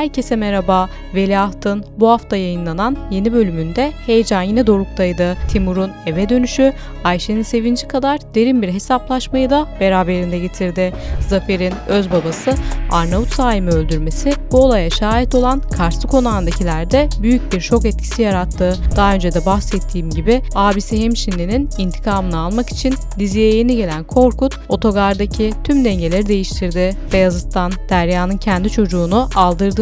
Herkese merhaba. Veliahtın bu hafta yayınlanan yeni bölümünde heyecan yine doruktaydı. Timur'un eve dönüşü Ayşe'nin sevinci kadar derin bir hesaplaşmayı da beraberinde getirdi. Zafer'in öz babası Arnavut Saim'i öldürmesi bu olaya şahit olan Karslı konağındakilerde büyük bir şok etkisi yarattı. Daha önce de bahsettiğim gibi abisi Hemşinli'nin intikamını almak için diziye yeni gelen Korkut otogardaki tüm dengeleri değiştirdi. Beyazıt'tan Derya'nın kendi çocuğunu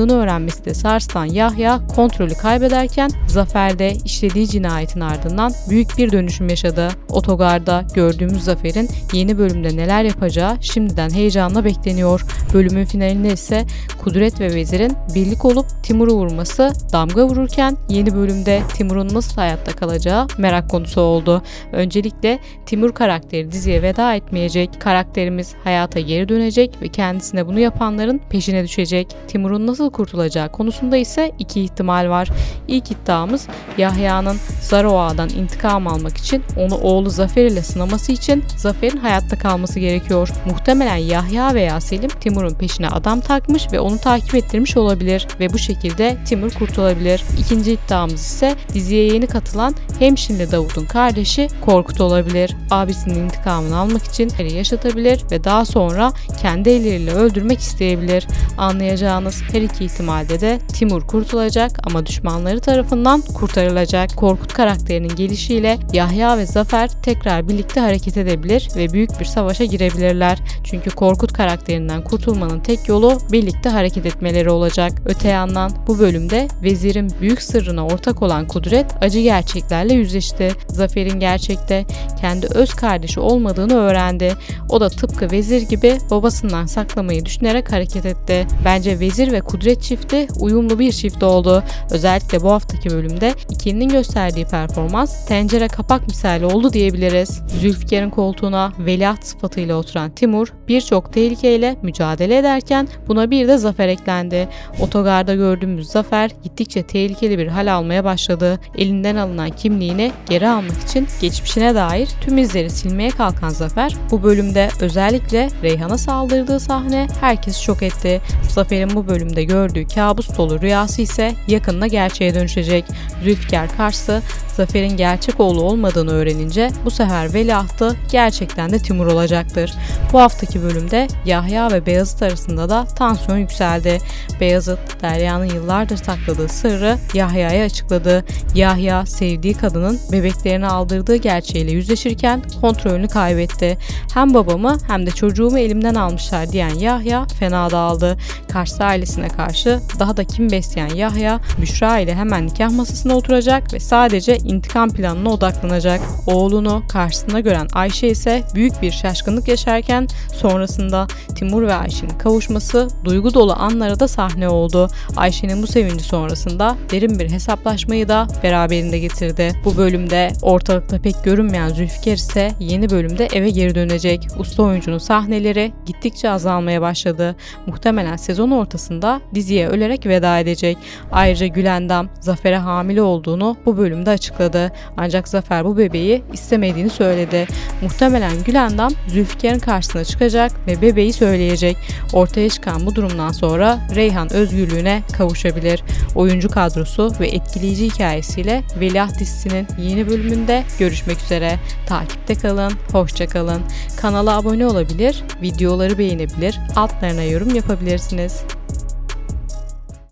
aldırdığını öğrenmesi de sarsılan Yahya kontrolü kaybederken Zafer'de işlediği cinayetin ardından büyük bir dönüşüm yaşadı. Otogarda gördüğümüz Zafer'in yeni bölümde neler yapacağı şimdiden heyecanla bekleniyor. Bölümün finalinde ise Kudret ve Vezir'in birlik olup Timur'u vurması damga vururken yeni bölümde Timur'un nasıl hayatta kalacağı merak konusu oldu. Öncelikle Timur karakteri diziye veda etmeyecek. Karakterimiz hayata geri dönecek ve kendisine bunu yapanların peşine düşecek. Timur'un nasıl kurtulacağı konusunda ise iki ihtimal var. İlk iddiamız Yahya'nın Zaroa'dan intikam almak için onu oğlu Zafer ile sınaması için Zafer'in hayatta kalması gerekiyor. Muhtemelen Yahya veya Selim Timur'un peşine adam takmış ve onu takip ettirmiş olabilir ve bu şekilde Timur kurtulabilir. İkinci iddiamız ise diziye yeni katılan Hemşinli Davut'un kardeşi Korkut olabilir. Abisinin intikamını almak için eli yaşatabilir ve daha sonra kendi elleriyle öldürmek isteyebilir. Anlayacağınız her iki ihtimalde de Timur kurtulacak ama düşmanları tarafından kurtarılacak. Korkut karakterinin gelişiyle Yahya ve Zafer tekrar birlikte hareket edebilir ve büyük bir savaşa girebilirler. Çünkü Korkut karakterinden kurtulmanın tek yolu birlikte hareket etmeleri olacak. Öte yandan bu bölümde vezirin büyük sırrına ortak olan Kudret acı gerçeklerle yüzleşti. Zafer'in gerçekte kendi öz kardeşi olmadığını öğrendi. O da tıpkı vezir gibi babasından saklamayı düşünerek hareket etti. Bence vezir ve Kudret çifti uyumlu bir çift oldu. Özellikle bu haftaki bölümde ikilinin gösterdiği performans tencere kapak misali oldu diyebiliriz. Zülfikar'ın koltuğuna veliaht sıfatıyla oturan Timur birçok tehlikeyle mücadele ederken buna bir de Zafer eklendi. Otogarda gördüğümüz Zafer gittikçe tehlikeli bir hal almaya başladı. Elinden alınan kimliğini geri almak için geçmişine dair tüm izleri silmeye kalkan Zafer bu bölümde özellikle Reyhan'a saldırdığı sahne herkesi şok etti. Zafer'in bu bölümde gördüğü kabus dolu rüyası ise yakında gerçeğe dönüşecek. Zülfikar Kars'ı Zafer'in gerçek oğlu olmadığını öğrenince bu sefer veliahtı gerçekten de Timur olacaktır. Bu haftaki bölümde Yahya ve Beyazıt arasında da tansiyon yükseldi. Beyazıt, Derya'nın yıllardır sakladığı sırrı Yahya'ya açıkladı. Yahya, sevdiği kadının bebeklerini aldırdığı gerçeğiyle yüzleşirken kontrolünü kaybetti. Hem babamı hem de çocuğumu elimden almışlar diyen Yahya fena dağıldı. Karslı ailesine karşı daha da kim besleyen Yahya, Büşra ile hemen nikah masasına oturacak ve sadece intikam planına odaklanacak. Oğlunu karşısında gören Ayşe ise büyük bir şaşkınlık yaşarken sonrasında Timur ve Ayşe'nin kavuşması duygu dolu anlara da sahne oldu. Ayşe'nin bu sevinci sonrasında derin bir hesaplaşmayı da beraberinde getirdi. Bu bölümde ortalıkta pek görünmeyen Zülfikar ise yeni bölümde eve geri dönecek. Usta oyuncunun sahneleri gittikçe azalmaya başladı. Muhtemelen sezon ortasında diziye ölerek veda edecek. Ayrıca Gülendam Zafer'e hamile olduğunu bu bölümde açıkladı. Ancak Zafer bu bebeği istemediğini söyledi. Muhtemelen Gülendam Zülfikar'ın karşısına çıkacak ve bebeği söyleyecek. Ortaya çıkan bu durumdan sonra Reyhan özgürlüğüne kavuşabilir. Oyuncu kadrosu ve etkileyici hikayesiyle Veliaht dizisinin yeni bölümünde görüşmek üzere. Takipte kalın, hoşça kalın. Kanala abone olabilir, videoları beğenebilir, altlarına yorum yapabilirsiniz.